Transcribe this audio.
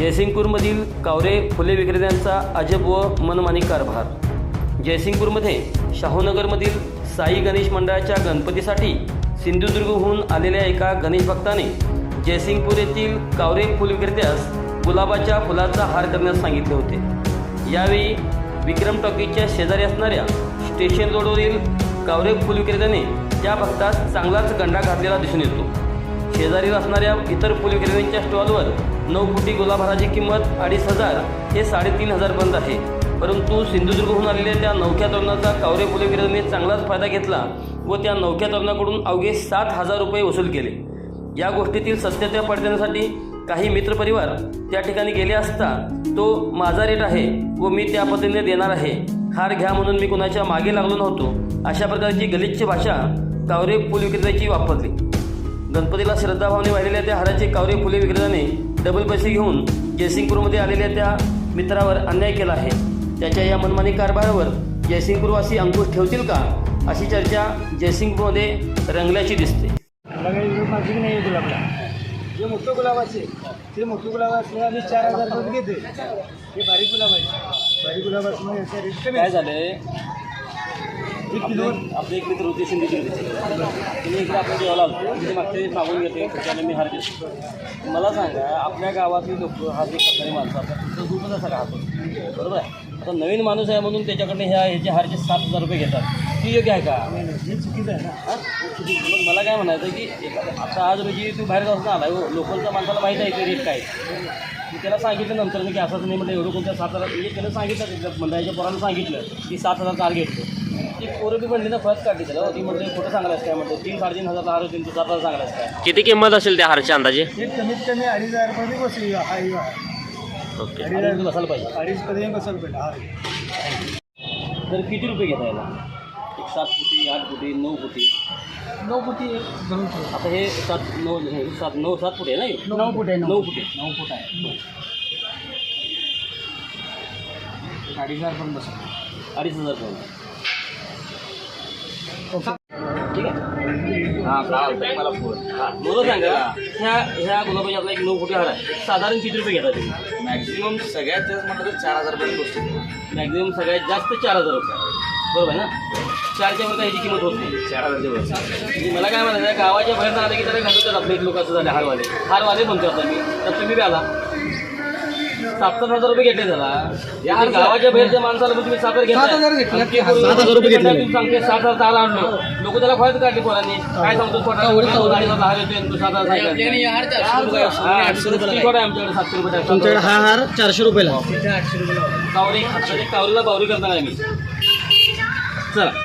जयसिंगपूरमधील कावरे फुले विक्रेत्यांचा अजब व मनमानी कारभार. जयसिंगपूरमध्ये शाहूनगरमधील साई गणेश मंडळाच्या गणपतीसाठी सिंधुदुर्गहून आलेल्या एका गणेश भक्ताने जयसिंगपूर येथील कावरे फुल विक्रेत्यास गुलाबाच्या फुलाचा हार करण्यास सांगितले होते. यावेळी विक्रम टॉकीजच्या शेजारी असणाऱ्या स्टेशन रोडवरील कावरे फुल विक्रेत्याने त्या भक्तास चांगलाच गंडा घातलेला दिसून येतो. शेजारी असणाऱ्या इतर फुल विक्रेत्यांच्या स्टॉलवर नऊ फुटी गुलाबहाराची किंमत अडीच हजार हे साडेतीन हजारपर्यंत आहे. परंतु सिंधुदुर्गहून आलेल्या त्या नवख्या तरुणाचा कावरे फुले विक्रेत्याने चांगलाच फायदा घेतला व त्या नवख्या तरुणाकडून अवघे सात हजार रुपये वसूल केले. या गोष्टीतील सत्यता पडताळण्यासाठी काही मित्रपरिवार त्या ठिकाणी गेले असता तो माझा रेट आहे व मी त्या पद्धतीने देणार आहे. हार घ्या म्हणून मी कोणाच्या मागे लागलो नव्हतो. अशा प्रकारची गलिच्छ भाषा कावरे फुल विक्रेत्याची वापरली. गणपतीला श्रद्धाभावने वाहिलेल्या त्या हाराचे कावरे फुले विक्रेत्याने डबल पैसे घेऊन जयसिंगपूरमध्ये आलेल्या त्या मित्रावर अन्याय केला आहे. त्याच्या या मनमानी कारभारावर जयसिंगपूरवासी अंकुश ठेवतील का? अशी चर्चा जयसिंगपूरमध्ये रंगल्याची दिसते. नाही आहे गुलाबला? जे मोठं गुलाब असेल ते मोठं गुलाब असलं आम्ही चार हजार रुपये घेते हे बारीक गुलाब आहे. बारीक गुलाब असल्यामुळे याचा रेट कमी काय आहे. एक किलो आपले एक मित्र होते शिंदे तुम्ही इकडे आपण जेवायला आलो तिथे मागच्या वेळी सांगून घेते त्याच्याने मी हार घेतो मला सांगा आपल्या गावातली लोक हा जे करणारे माणसं असतात तो दुपट असा राहतो बरोबर आहे? आता नवीन माणूस आहे म्हणून त्याच्याकडनं ह्या ह्याचे हारचे सात हजार रुपये घेतात. ती योग्य आहे का? हे चुकीचं आहे ना? मग मला काय म्हणायचं की आता आज रोजी तू बाहेर जाऊन आला हो. लोकलच्या माणसाला माहीत आहे की रेट काय. मी त्याला सांगितलं नंतर की असंच नाही म्हटलं एवढं कोणत्या सात हजार म्हणजे त्याला सांगितलं मंडळाच्या पोरानं सांगितलं की सात हजार घेतो ती पोरं बी म्हणली ना फर्स्ट काढली त्याला. ती म्हणजे खोटं सांगायलाच काय? म्हणतो तीन साडेतीन हजार हार होतील तू सात हजार सांगायलाच काय? किती किंमत असेल त्या हारच्या अंदाजे? हे कमीत कमी अडीच हजार रुपये बसली हा ही हा. ओके. अडीच अडीच बसायला पाहिजे. अडीच पर्यंत बसायला पाहिजे हा. तर किती रुपये घेता याला? एक सात फुटी आठ फुटी नऊ फुटी. नऊ फुटी धरून ठेव. आता हे सात नऊ हे सात नऊ सात फुटी आहे ना नऊ फूट आहे नऊ फुटी. नऊ फूट आहे. अडीच हजार पण बसतो अडीच हजार पर्यंत ओके ठीक आहे हां चालतंय मला सांगा ह्या ह्या गुलाबाची आपला एक नऊ हार आहे. साधारण किती रुपये घेता तुम्ही? मॅक्झिमम सगळ्यात जास्त म्हटलं तर चार हजारपर्यंत गोष्टी मॅक्झिमम सगळ्यात जास्त चार हजार रुपये बरोबर आहे ना? चारच्या वर ह्याची किंमत होत नाही. चार हजारच्या वर म्हणजे मला काय म्हणायचं आहे, गावाच्या बाहेर आले की जरा घालतात आपले लोक असं झाले हारवाले. हारवाले म्हणतो आता मी. तर तुम्ही बी आला. सात सात हजार रुपये घेतले त्याला. या गावाच्या बाहेरच्या माणसाला पण तुम्ही सात हजार सात हजार घेतले. घेतला सात हजार रुपये घेतले. तुम्ही सांगते सात हजार दहाला आणलो. लोक त्याला खोळ्यात काढले पोरांनी. काय सांगतो पोटाला तू सात हजार सांगितलं. हा, आठशे रुपये आहे आमच्याकडे सातशे रुपये तुमच्याकडे हा हार चारशे रुपयाला. कावरी कावरीला बावरी करणार आहे मी. चला.